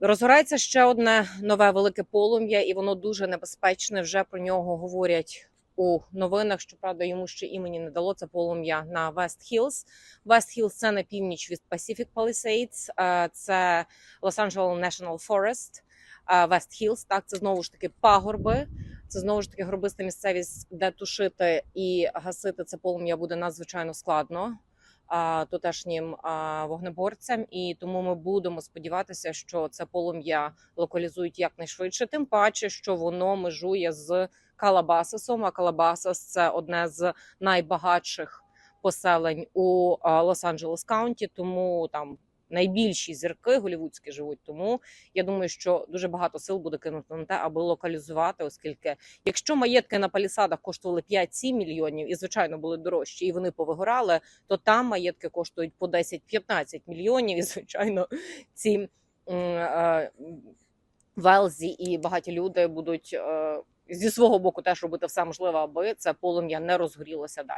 Розгорається ще одне нове велике полум'я, і воно дуже небезпечне. Вже про нього говорять у новинах. Щоправда, йому ще імені не дало це полум'я на Вест Хілз. Вест Хілз це на північ від Pacific Palisades, е, це Los-Angeles National Forest. Вест Хілз, так це знову ж таки пагорби. Це знову ж таки горбиста місцевість, де тушити і гасити це полум'я буде надзвичайно складно тутешнім вогнеборцям, і тому ми будемо сподіватися, що це полум'я локалізують якнайшвидше. Тим паче, що воно межує з Калабасасом. А Калабасас це одне з найбагатших поселень у Лос-Анджелес Каунті, тому там. Найбільші зірки голівудські живуть, тому я думаю, що дуже багато сил буде кинуто на те, аби локалізувати, оскільки якщо маєтки на палісадах коштували 5-7 мільйонів і звичайно були дорожчі, і вони повигорали, то там маєтки коштують по 10-15 мільйонів. І звичайно, ці е, велзі і багаті люди будуть е, зі свого боку теж робити все можливе, аби це полум'я не розгорілося далі.